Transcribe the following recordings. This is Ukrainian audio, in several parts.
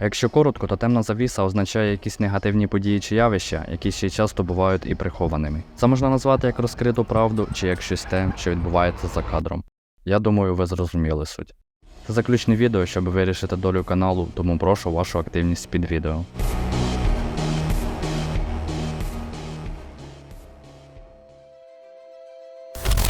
Якщо коротко, то темна завіса означає якісь негативні події чи явища, які ще часто бувають і прихованими. Це можна назвати як розкриту правду чи як щось те, що відбувається за кадром. Я думаю, ви зрозуміли суть. Це заключне відео, щоб вирішити долю каналу, тому прошу вашу активність під відео.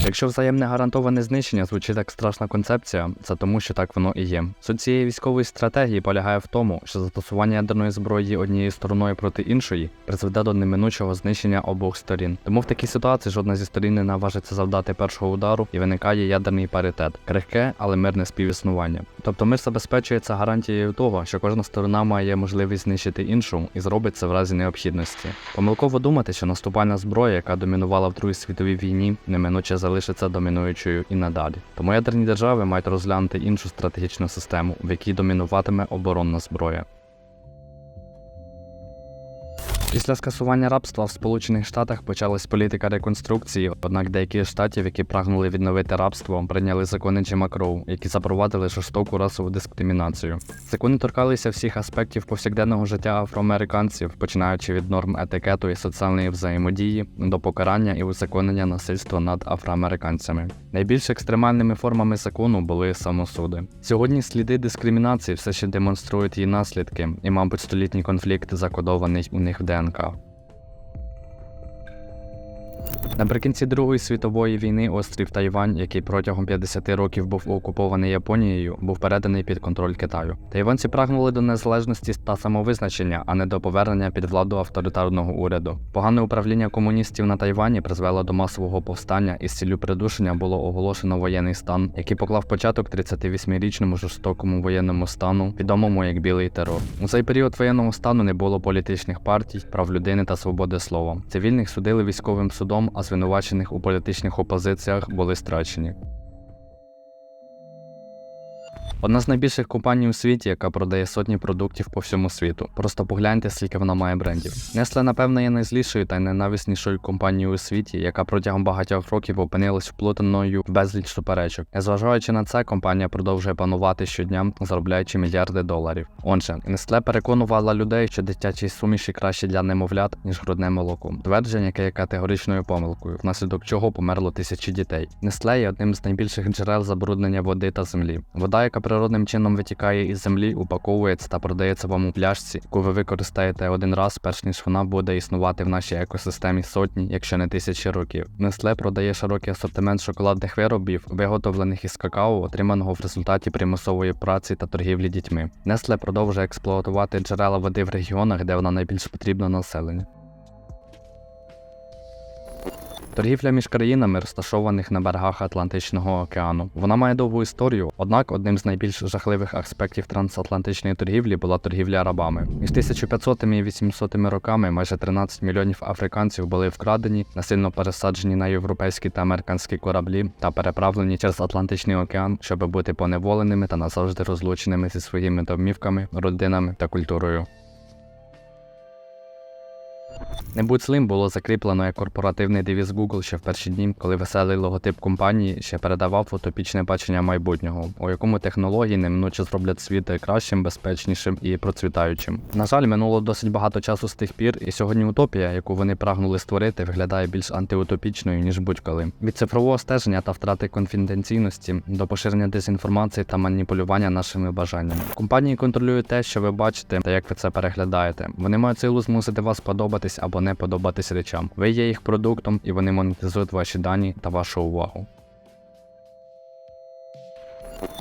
Якщо взаємне гарантоване знищення звучить як страшна концепція, це тому, що так воно і є. Суть цієї військової стратегії полягає в тому, що застосування ядерної зброї однією стороною проти іншої призведе до неминучого знищення обох сторін. Тому в такій ситуації жодна зі сторін не наважиться завдати першого удару і виникає ядерний паритет, крихке, але мирне співіснування. Тобто мир забезпечується гарантією того, що кожна сторона має можливість знищити іншу і зробить це в разі необхідності. Помилково думати, що наступальна зброя, яка домінувала в Другій світовій війні, неминуче залишиться домінуючою і надалі. Тому ядерні держави мають розглянути іншу стратегічну систему, в якій домінуватиме оборонна зброя. Після скасування рабства в Сполучених Штатах почалась політика реконструкції, однак деякі штатів, які прагнули відновити рабство, прийняли закони Джима які запровадили жорстоку расову дискримінацію. Закони торкалися всіх аспектів повсякденного життя афроамериканців, починаючи від норм етикету і соціальної взаємодії до покарання і узаконення насильства над афроамериканцями. Найбільш екстремальними формами закону були самосуди. Сьогодні сліди дискримінації все ще демонструють її наслідки, і, мабуть, столітній конфлікт закодований у них в ДНК. ДНК. Наприкінці Другої світової війни острів Тайвань, який протягом 50 років був окупований Японією, був переданий під контроль Китаю. Тайванці прагнули до незалежності та самовизначення, а не до повернення під владу авторитарного уряду. Погане управління комуністів на Тайвані призвело до масового повстання і з ціллю придушення було оголошено воєнний стан, який поклав початок 38-річному жорстокому воєнному стану, відомому як білий терор. У цей період воєнного стану не було політичних партій, прав людини та свободи слова. Цивільних судили військовим судом, а звинувачених у політичних опозиціях були страчені. Одна з найбільших компаній у світі, яка продає сотні продуктів по всьому світу. Просто погляньте, скільки вона має брендів. Nestle, напевно, є найзлішою та ненависнішою компанією у світі, яка протягом багатьох років опинилась вплутаною в безліч суперечок. Незважаючи на це, компанія продовжує панувати щодня, заробляючи мільярди доларів. Отже, Nestle переконувала людей, що дитячі суміші краще для немовлят, ніж грудне молоко. Твердження, яке є категоричною помилкою, внаслідок чого померло тисячі дітей. Nestle є одним з найбільших джерел забруднення води та землі. Вода, яка природним чином витікає із землі, упаковується та продається вам у пляшці, яку ви використаєте один раз, перш ніж вона буде існувати в нашій екосистемі сотні, якщо не тисячі років. Nestle продає широкий асортимент шоколадних виробів, виготовлених із какао, отриманого в результаті примусової праці та торгівлі дітьми. Nestle продовжує експлуатувати джерела води в регіонах, де вона найбільш потрібна населенню. Торгівля між країнами, розташованих на берегах Атлантичного океану. Вона має довгу історію, однак одним з найбільш жахливих аспектів трансатлантичної торгівлі була торгівля рабами. Між 1500 і 800 роками майже 13 мільйонів африканців були вкрадені, насильно пересаджені на європейські та американські кораблі та переправлені через Атлантичний океан, щоб бути поневоленими та назавжди розлученими зі своїми домівками, родинами та культурою. Не будь злим було закріплено як корпоративний девіз Google ще в перші дні, коли веселий логотип компанії ще передавав утопічне бачення майбутнього, у якому технології неминуче зроблять світ кращим, безпечнішим і процвітаючим. На жаль, минуло досить багато часу з тих пір, і сьогодні утопія, яку вони прагнули створити, виглядає більш антиутопічною ніж будь-коли. Від цифрового стеження та втрати конфіденційності до поширення дезінформації та маніпулювання нашими бажаннями. Компанії контролюють те, що ви бачите, та як ви це переглядаєте. Вони мають силу змусити вас подобатись або не подобатись речам. Ви є їх продуктом, і вони монетизують ваші дані та вашу увагу.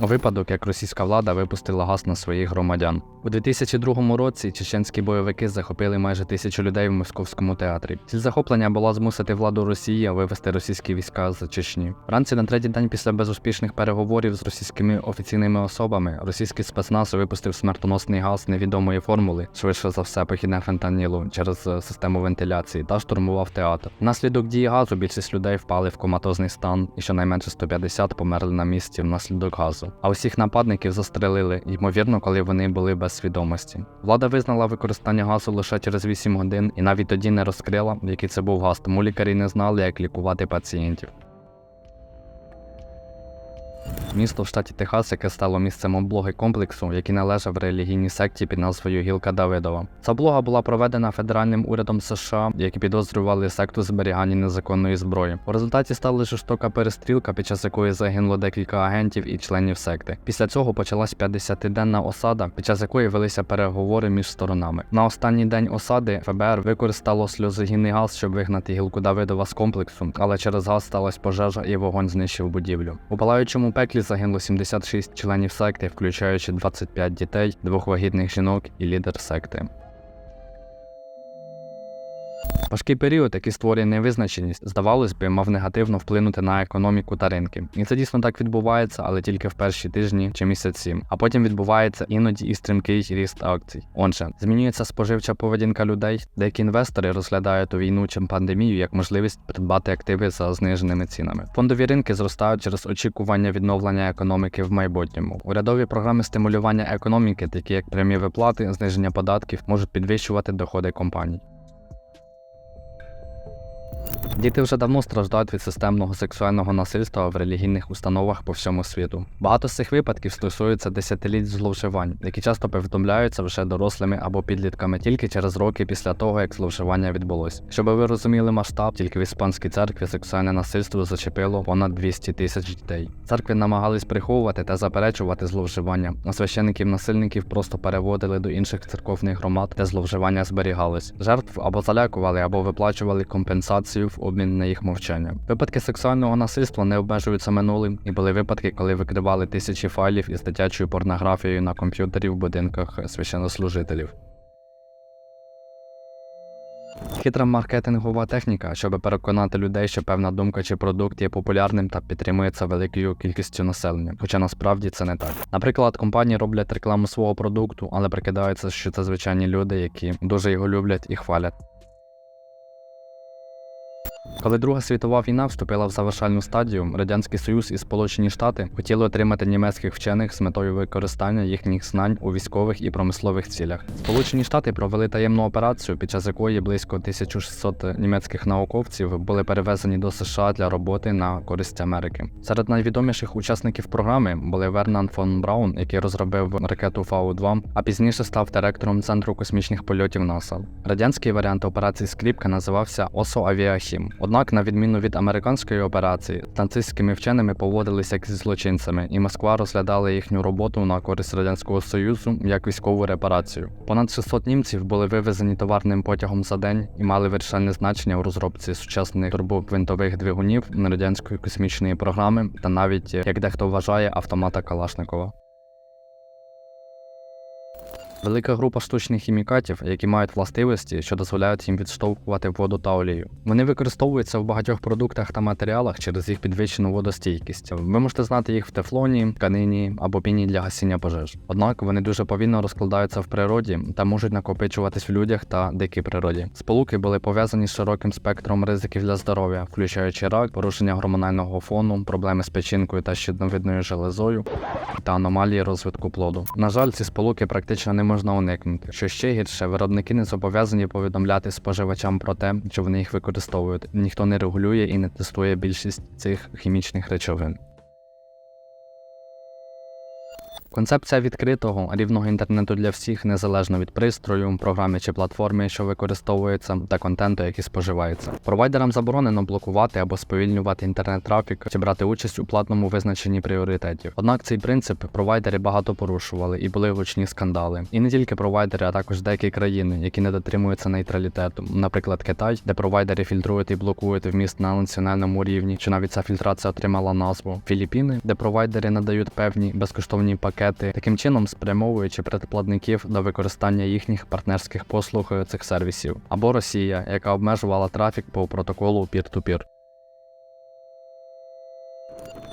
Випадок, як російська влада випустила газ на своїх громадян. У 2002 році чеченські бойовики захопили майже тисячу людей в московському театрі. Ціль захоплення була змусити владу Росії вивести російські війська з Чечні. Вранці на третій день після безуспішних переговорів з російськими офіційними особами російський спецназ випустив смертоносний газ невідомої формули, швидше за все похідне фентанілу через систему вентиляції та штурмував театр. Внаслідок дії газу більшість людей впали в коматозний стан, і щонайменше 150 померли на місці внаслідок газу. А усіх нападників застрелили, ймовірно, коли вони були без свідомості. Влада визнала використання газу лише через 8 годин і навіть тоді не розкрила, який це був газ, тому лікарі не знали, як лікувати пацієнтів. Місто в штаті Техас, яке стало місцем облоги комплексу, який належав релігійній секті під назвою Гілка Давидова. Ця облога була проведена федеральним урядом США, які підозрювали секту зберігання незаконної зброї. У результаті стала жорстока перестрілка, під час якої загинуло декілька агентів і членів секти. Після цього почалась 50-денна осада, під час якої велися переговори між сторонами. На останній день осади ФБР використало сльозогінний газ, щоб вигнати гілку Давидова з комплексу, але через газ сталася пожежа і вогонь знищив будівлю. У палаючому пеклі загинуло 76 членів секти, включаючи 25 дітей, двох вагітних жінок і лідер секти. Важкий період, який створює невизначеність, здавалось би, мав негативно вплинути на економіку та ринки. І це дійсно так відбувається, але тільки в перші тижні чи місяці. А потім відбувається іноді і стрімкий ріст акцій. Отже, змінюється споживча поведінка людей. Деякі інвестори розглядають ту війну чи пандемію як можливість придбати активи за зниженими цінами. Фондові ринки зростають через очікування відновлення економіки в майбутньому. Урядові програми стимулювання економіки, такі як прямі виплати, зниження податків, можуть підвищувати доходи компаній. Діти вже давно страждають від системного сексуального насильства в релігійних установах по всьому світу. Багато з цих випадків стосуються десятиліть зловживань, які часто повідомляються вже дорослими або підлітками тільки через роки після того, як зловживання відбулось. Щоб ви розуміли масштаб, тільки в іспанській церкві сексуальне насильство зачепило понад 200 тисяч дітей. Церкви намагались приховувати та заперечувати зловживання, а священиків насильників просто переводили до інших церковних громад, де зловживання зберігались. Жертв або залякували, або виплачували компенсацію в обмін на їх мовчання. Випадки сексуального насильства не обмежуються минулим, і були випадки, коли викривали тисячі файлів із дитячою порнографією на комп'ютері в будинках священнослужителів. Хитра маркетингова техніка, щоб переконати людей, що певна думка чи продукт є популярним та підтримується великою кількістю населення, хоча насправді це не так. Наприклад, компанії роблять рекламу свого продукту, але прикидається, що це звичайні люди, які дуже його люблять і хвалять. Коли Друга світова війна вступила в завершальну стадію, Радянський Союз і Сполучені Штати хотіли отримати німецьких вчених з метою використання їхніх знань у військових і промислових цілях. Сполучені Штати провели таємну операцію, під час якої близько 1600 німецьких науковців були перевезені до США для роботи на користь Америки. Серед найвідоміших учасників програми були Вернан фон Браун, який розробив ракету Фау-2, а пізніше став директором центру космічних польотів НАСА. Радянський варіант операції Скріпка називався Осо Авіахім. Однак, на відміну від американської операції, з нацистськими вченими поводилися як зі злочинцями, і Москва розглядала їхню роботу на користь радянського союзу як військову репарацію. Понад 600 німців були вивезені товарним потягом за день і мали вирішальне значення у розробці сучасних турбогвинтових двигунів радянської космічної програми та навіть, як дехто вважає, автомата Калашникова. Велика група штучних хімікатів, які мають властивості, що дозволяють їм відштовхувати воду та олію. Вони використовуються в багатьох продуктах та матеріалах через їх підвищену водостійкість. Ви можете знати їх в тефлоні, тканині або піні для гасіння пожеж. Однак вони дуже повільно розкладаються в природі та можуть накопичуватись в людях та дикій природі. Сполуки були пов'язані з широким спектром ризиків для здоров'я, включаючи рак, порушення гормонального фону, проблеми з печінкою та щитовидною железою та аномалії розвитку плоду. На жаль, ці сполуки практично не можна уникнути. Що ще гірше, виробники не зобов'язані повідомляти споживачам про те, що вони їх використовують. Ніхто не регулює і не тестує більшість цих хімічних речовин. Концепція відкритого рівного інтернету для всіх незалежно від пристрою, програми чи платформи, що використовується, та контенту, який споживається. Провайдерам заборонено блокувати або сповільнювати інтернет-трафік чи брати участь у платному визначенні пріоритетів. Однак цей принцип провайдери багато порушували і були гучні скандали. І не тільки провайдери, а також деякі країни, які не дотримуються нейтралітету. Наприклад, Китай, де провайдери фільтрують і блокують вміст на національному рівні, чи навіть ця фільтрація отримала назву Філіппіни, де провайдери надають певні безкоштовні пакети таким чином спрямовуючи предплатників до використання їхніх партнерських послуг цих сервісів, або Росія, яка обмежувала трафік по протоколу peer-to-peer.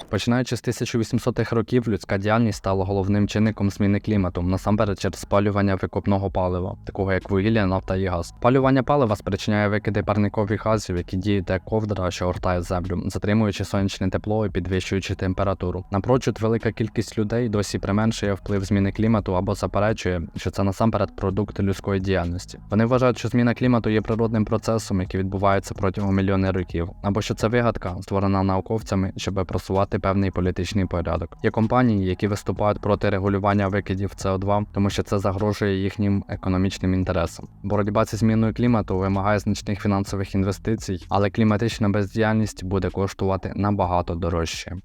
Починаючи з 1800-х років, людська діяльність стала головним чинником зміни клімату, насамперед через спалювання викопного палива, такого як вугілля, нафта і газ. Спалювання палива спричиняє викиди парникових газів, які діють як ковдра, що огортає землю, затримуючи сонячне тепло і підвищуючи температуру. Напрочуд, велика кількість людей досі применшує вплив зміни клімату або заперечує, що це насамперед продукт людської діяльності. Вони вважають, що зміна клімату є природним процесом, який відбувається протягом мільйонів років, або що це вигадка, створена науковцями, щоб просувати певний політичний порядок. Є компанії, які виступають проти регулювання викидів СО2, тому що це загрожує їхнім економічним інтересам. Боротьба зі зміною клімату вимагає значних фінансових інвестицій, але кліматична бездіяльність буде коштувати набагато дорожче.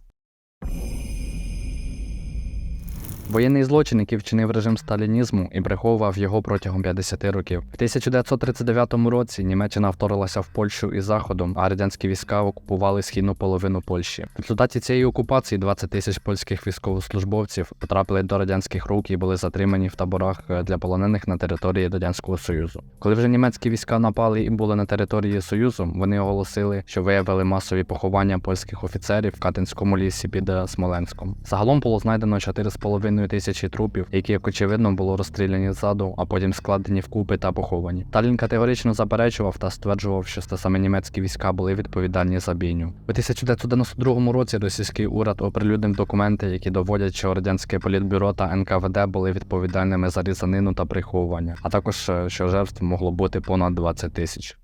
Воєнний злочин, який вчинив режим сталінізму і приховував його протягом 50 років. В 1939 році Німеччина вторглася в Польщу із заходом, а радянські війська окупували східну половину Польщі. В результаті цієї окупації 20 тисяч польських військовослужбовців потрапили до радянських рук і були затримані в таборах е, для полонених на території Радянського Союзу. Коли вже німецькі війська напали і були на території Союзу, вони оголосили, що виявили масові поховання польських офіцерів в Катинському лісі під е, Смоленськом. Загалом було знайдено 4,5 тисячі трупів, які, як очевидно, було розстріляні ззаду, а потім складені вкупи та поховані. Талін категорично заперечував та стверджував, що це саме німецькі війська були відповідальні за бійню. У 1992 році російський уряд оприлюднив документи, які доводять, що радянське політбюро та НКВД були відповідальними за різанину та приховування, а також е, що жертв могло бути понад 20 тисяч.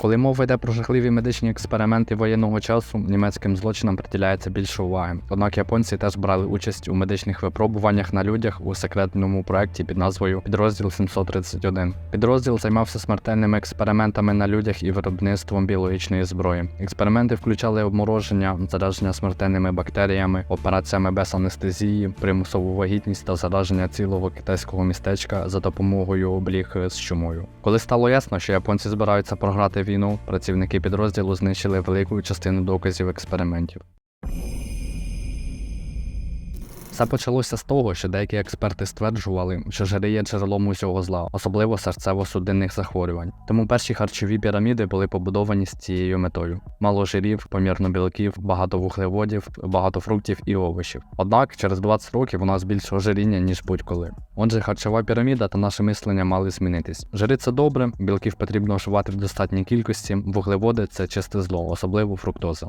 Коли мова йде про жахливі медичні експерименти воєнного часу, німецьким злочинам приділяється більше уваги. Однак японці теж брали участь у медичних випробуваннях на людях у секретному проекті під назвою Підрозділ 731. Підрозділ займався смертельними експериментами на людях і виробництвом біологічної зброї. Експерименти включали обмороження, зараження смертельними бактеріями, операціями без анестезії, примусову вагітність та зараження цілого китайського містечка за допомогою обліг з чумою. Коли стало ясно, що японці збираються програти війну, працівники підрозділу знищили велику частину доказів експериментів. Все почалося з того, що деякі експерти стверджували, що жири є джерелом усього зла, особливо серцево-судинних захворювань. Тому перші харчові піраміди були побудовані з цією метою: мало жирів, помірно білків, багато вуглеводів, багато фруктів і овочів. Однак через 20 років у нас більше ожиріння, ніж будь-коли. Отже, харчова піраміда та наше мислення мали змінитись. Жири це добре, білків потрібно вживати в достатній кількості, вуглеводи це чисте зло, особливо фруктоза.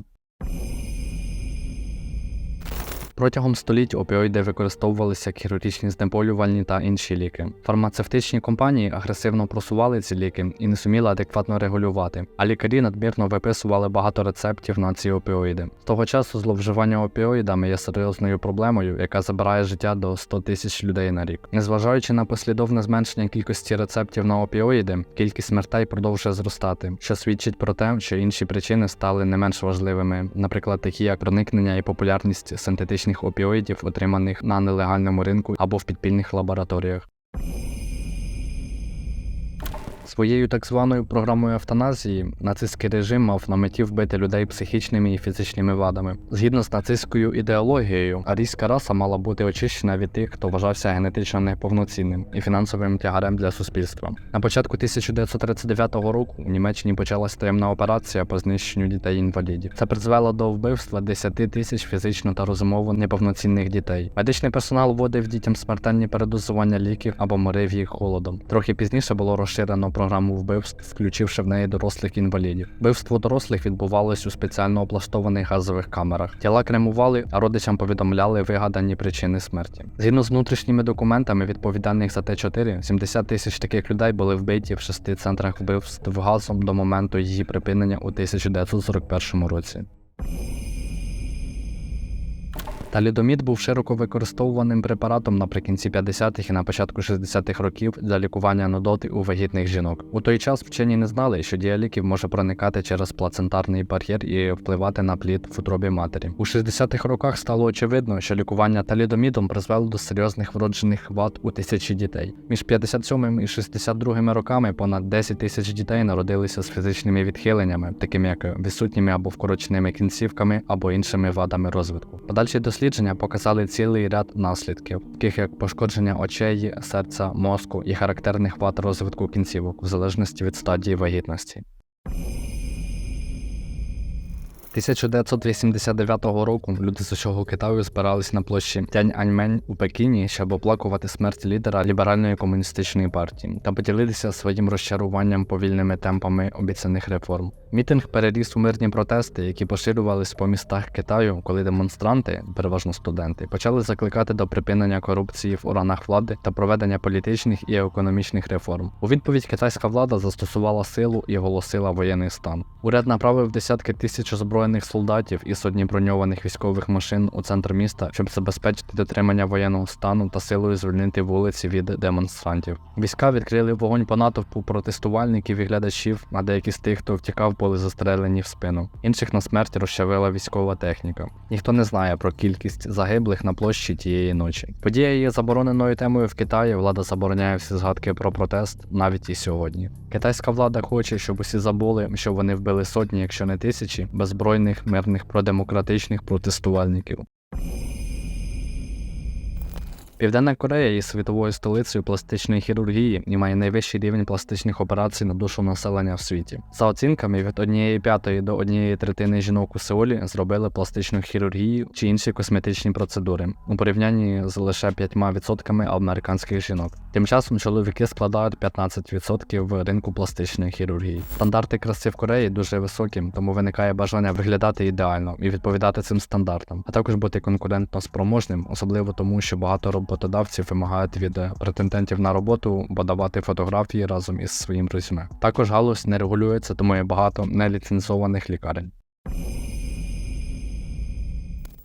Протягом століть опіоїди використовувалися хірургічні знеболювальні та інші ліки. Фармацевтичні компанії агресивно просували ці ліки і не суміли адекватно регулювати, а лікарі надмірно виписували багато рецептів на ці опіоїди. З того часу зловживання опіоїдами є серйозною проблемою, яка забирає життя до 100 тисяч людей на рік. Незважаючи на послідовне зменшення кількості рецептів на опіоїди, кількість смертей продовжує зростати, що свідчить про те, що інші причини стали не менш важливими, наприклад, такі як проникнення і популярність синтетичних опіоїдів, отриманих на нелегальному ринку або в підпільних лабораторіях. Своєю так званою програмою евтаназії нацистський режим мав на меті вбити людей психічними і фізичними вадами. Згідно з нацистською ідеологією, арійська раса мала бути очищена від тих, хто вважався генетично неповноцінним і фінансовим тягарем для суспільства. На початку 1939 року у Німеччині почалась таємна операція по знищенню дітей-інвалідів. Це призвело до вбивства 10 тисяч фізично та розумово неповноцінних дітей. Медичний персонал вводив дітям смертельні передозування ліків або морив їх холодом. Трохи пізніше було розширено програму вбивств, включивши в неї дорослих інвалідів. Вбивство дорослих відбувалось у спеціально облаштованих газових камерах. Тіла кремували, а родичам повідомляли вигадані причини смерті. Згідно з внутрішніми документами, відповідальних за Т4, 70 тисяч таких людей були вбиті в шести центрах вбивств газом до моменту її припинення у 1941 році. Талідомід був широко використовуваним препаратом наприкінці 50-х і на початку 60-х років для лікування нудоти у вагітних жінок. У той час вчені не знали, що дія ліків може проникати через плацентарний бар'єр і впливати на плід в утробі матері. У 60-х роках стало очевидно, що лікування талідомідом призвело до серйозних вроджених вад у тисячі дітей. Між 57 і 62 роками понад 10 тисяч дітей народилися з фізичними відхиленнями, такими як відсутніми або вкороченими кінцівками або іншими вадами розвитку. Подальші дослідження показали цілий ряд наслідків, таких як пошкодження очей, серця, мозку і характерних вад розвитку кінцівок в залежності від стадії вагітності. 1989 року люди з усього Китаю збирались на площі Тяньаньмень у Пекіні, щоб оплакувати смерть лідера ліберальної комуністичної партії та поділитися своїм розчаруванням повільними темпами обіцяних реформ. Мітинг переріс у мирні протести, які поширювались по містах Китаю, коли демонстранти, переважно студенти, почали закликати до припинення корупції в органах влади та проведення політичних і економічних реформ. У відповідь китайська влада застосувала силу і оголосила воєнний стан. Уряд направив десятки тисяч озброєних озброєних солдатів і сотні броньованих військових машин у центр міста, щоб забезпечити дотримання воєнного стану та силою звільнити вулиці від демонстрантів. Війська відкрили вогонь по натовпу протестувальників і глядачів, а деякі з тих, хто втікав, були застрелені в спину. Інших на смерть розчавила військова техніка. Ніхто не знає про кількість загиблих на площі тієї ночі. Подія є забороненою темою в Китаї. Влада забороняє всі згадки про протест навіть і сьогодні. Китайська влада хоче, щоб усі забули, що вони вбили сотні, якщо не тисячі, беззбройних мирних продемократичних протестувальників. Південна Корея є світовою столицею пластичної хірургії і має найвищий рівень пластичних операцій на душу населення в світі. За оцінками, від 1 п'ятої до 1 третини жінок у Сеулі зробили пластичну хірургію чи інші косметичні процедури у порівнянні з лише 5% американських жінок. Тим часом чоловіки складають 15% ринку пластичної хірургії. Стандарти краси в Кореї дуже високі, тому виникає бажання виглядати ідеально і відповідати цим стандартам, а також бути конкурентно спроможним, особливо тому, що багато роботодавців вимагають від претендентів на роботу подавати фотографії разом із своїм резюме. Також галузь не регулюється, тому є багато неліцензованих лікарень.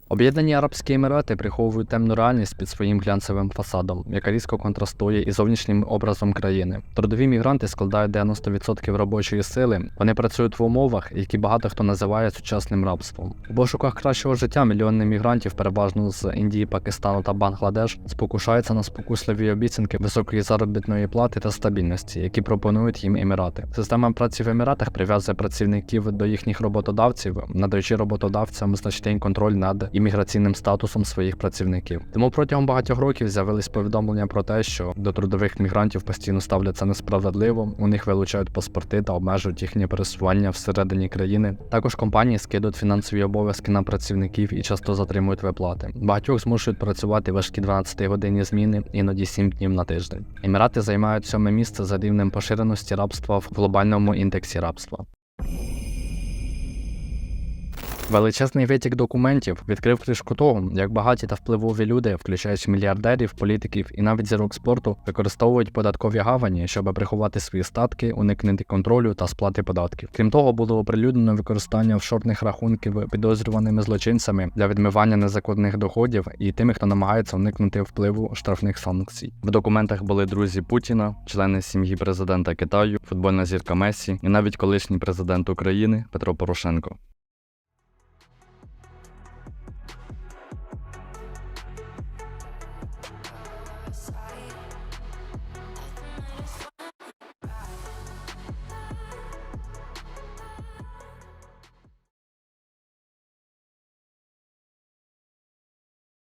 Об'єднані Арабські Емірати приховують темну реальність під своїм глянцевим фасадом, яка різко контрастує із зовнішнім образом країни. Трудові мігранти складають 90% робочої сили. Вони працюють в умовах, які багато хто називає сучасним рабством. У пошуках кращого життя мільйони мігрантів, переважно з Індії, Пакистану та Бангладеш, спокушаються на спокусливі обіцянки високої заробітної плати та стабільності, які пропонують їм емірати. Система праці в еміратах прив'язує працівників до їхніх роботодавців, надаючи роботодавцям значний контроль над імміграційним статусом своїх працівників. Тому протягом багатьох років з'явились повідомлення про те, що до трудових мігрантів постійно ставляться несправедливо, у них вилучають паспорти та обмежують їхнє пересування всередині країни. Також компанії скидують фінансові обов'язки на працівників і часто затримують виплати. Багатьох змушують працювати важкі 12 годинні зміни, іноді 7 днів на тиждень. Емірати займають сьоме місце за рівнем поширеності рабства в глобальному індексі рабства. Величезний витік документів відкрив кришку того, як багаті та впливові люди, включаючи мільярдерів, політиків і навіть зірок спорту, використовують податкові гавані, щоб приховати свої статки, уникнути контролю та сплати податків. Крім того, було оприлюднено використання офшорних рахунків підозрюваними злочинцями для відмивання незаконних доходів і тими, хто намагається уникнути впливу штрафних санкцій. В документах були друзі Путіна, члени сім'ї президента Китаю, футбольна зірка Месі і навіть колишній президент України Петро Порошенко.